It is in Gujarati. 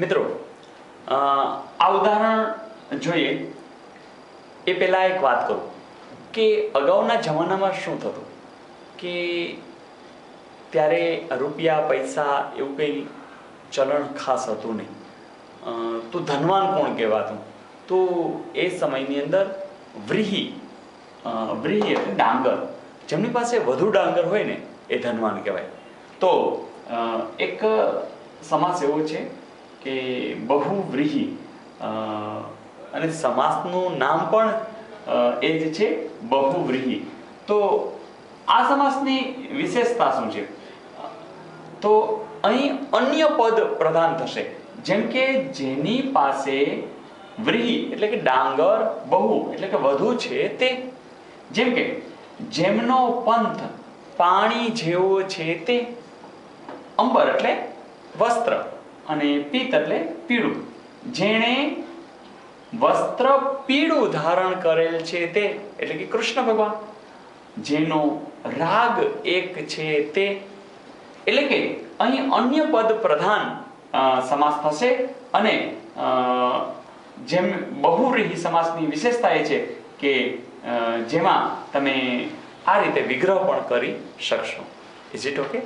મિત્રો આ ઉદાહરણ જોઈએ, એ પહેલાં એક વાત કરું, કે અગાઉના જમાનામાં શું થતું? કે ત્યારે રૂપિયા, પૈસા એવું કંઈ ચલણ ખાસ હતું નહીં. તું ધનવાન કોણ કહેવાતું? તો એ સમયની અંદર વ્રીહી વ્રીહી એટલે ડાંગર. જેમની પાસે વધુ ડાંગર હોય ને, એ ધનવાન કહેવાય. તો એક સમાસ એવો છે કે બહુવ્રીહી અને સમાસનું નામ પણ એ જ છે બહુવ્રીહી તો આ સમાસની વિશેષતા શું છે? તો અહીં અન્ય પદ પ્રધાન થશે. જેમ કે જેની પાસે વ્રીહી, એટલે કે ડાંગર, બહુ, એટલે કે વધુ છે તે. જેમ કે, જેમનો પંથ પાણી જેવો છે તે. અંબર એટલે વસ્ત્ર. અને પિત્ત એટલે પીળું. જેણે વસ્ત્ર પીળું ધારણ કરેલ છે તે, એટલે કે કૃષ્ણ ભગવાન, જેનો રાગ એક છે તે, એટલે કે અહીં અન્ય પદ પ્રધાન સમાસ થશે અને જેમ બહુવ્રીહી સમાસની વિશેષતા એ છે કે જેમાં તમે આ રીતે વિગ્રહ પણ કરી શકશો. Is it okay